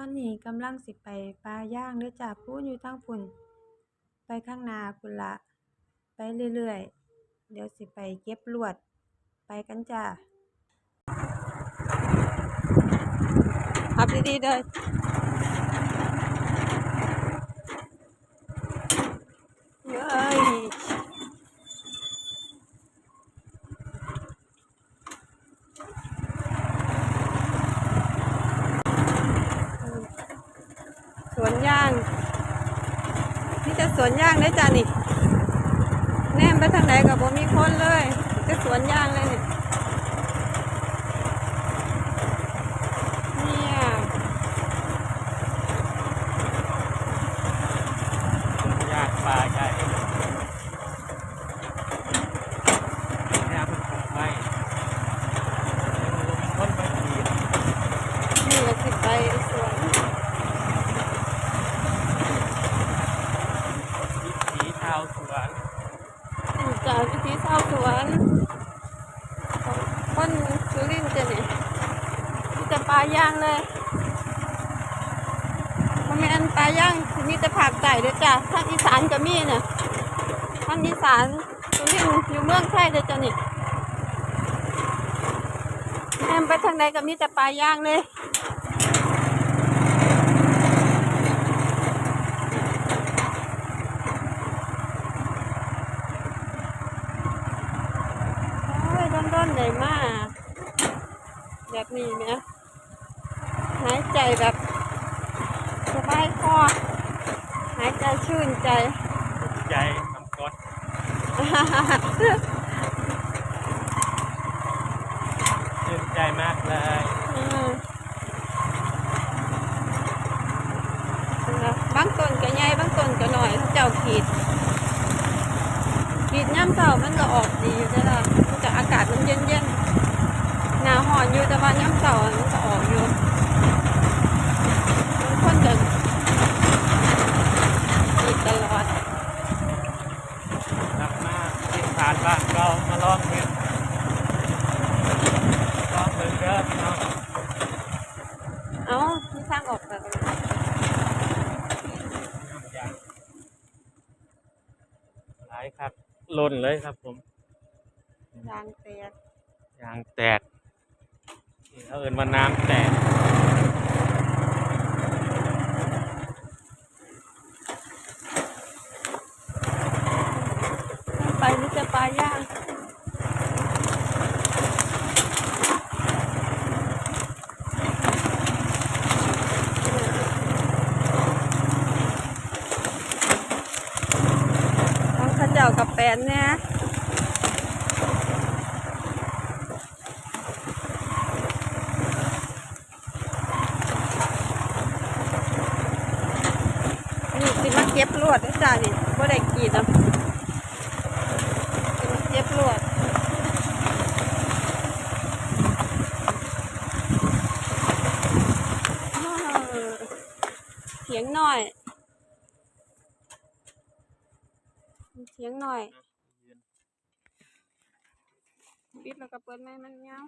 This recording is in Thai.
อนนี้กำลังสิไปปลาย่างเด้อจากพูนอยู่ทางฝุ่น ไปข้างนาคุณละ ไปเรื่อยๆ เดี๋ยวสิไปเก็บลวด ไปกันจ้าขับดีๆเด้อเย้ย สวนยางนี่จะ สวนยางได้จ้านี่ แนมไปทางไหนกับผมมีคนเลยจะสวนยางเลยนี่เนี่ย ยากปลาใหญ่เนี่ยมันคงไปต้นไปดี นี่ก็สิไปสวน วิถีชาวสวนนี่จ้าวิธีชาวสวนของคนสุรินทร์จ้ะนี่มีแต่ปลาย่างเลยมันแม่นปลาย่างมีแต่ผักไก่เด้อจ้าทางอีสานก็มีน่ะทางอีสานสุรินทร์อยู่เมืองไทยเด้อจ้ะนี่แอมไปทางไหนก็มีแต่ปลาย่างเลย โอ้ย ร้อนๆใหญ่มาก แบบนี้ไหมหายใจแบบสบายคอหายใจชื่นใจใจน้ำกรดชื่นใจมากเลยอืมบางต้นก็ใหญ่บางต้นก็น้อยเจ้าขีดขีดย่ำเสามันก็ออกดีอยู่ได้อละมันก็อากาศมันเย็นๆหนาห อนอยู่แต่ว่าย่ำเสามันก็ออกอยู่บางคนก็ขีดตลอดรับมากที่ฐานบ้านเรามาลองเห็นลองเบิ่งเด้อพี่น้องเอ้ามีทางออกแบบอย่างหลายครับหล่นเลยครับผม ยางแตกยางแตกนี่ เอินว่าน้ำแตกไปนี่จะปลาย่างต้องข้าเจ้ากับแปนเนี่ย สิมาเก็บลวดด้อจ้านี่บ่ได้กีดนะเย็บลวดเสียงหน่อยเสียงหน่อยปิดแล้วก็เปิดไม้มันเงา